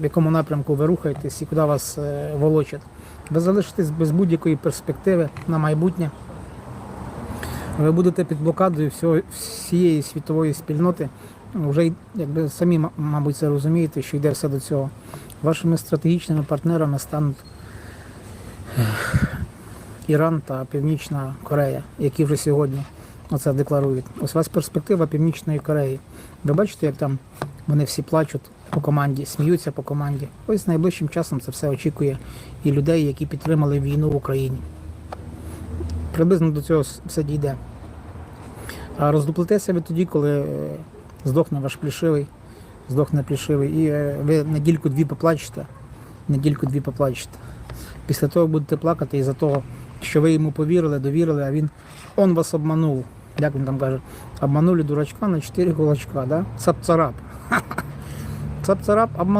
в якому напрямку ви рухаєтесь і куди вас е, волочать. Ви залишитесь без будь-якої перспективи на майбутнє. Ви будете під блокадою всього, всієї світової спільноти. Вже якби самі, мабуть, це розумієте, що йде все до цього. Вашими стратегічними партнерами стануть Іран та Північна Корея, які вже сьогодні оце декларують. Ось у вас перспектива Північної Кореї. Ви бачите, як там вони всі плачуть по команді, сміються по команді. Ось найближчим часом це все очікує і людей, які підтримали війну в Україні. Приблизно до цього все дійде. А роздуплетеся ви тоді, коли е, здохне ваш плішивий, здохне плішивий, і е, ви недільку-дві поплачете, недільку-дві поплачете. Після того будете плакати із-за того, що ви йому повірили, довірили, а він он вас обманув. Як він там каже, обманули дурачка на чотири кулачка, да? Цап-царап. Цап-царап обманув.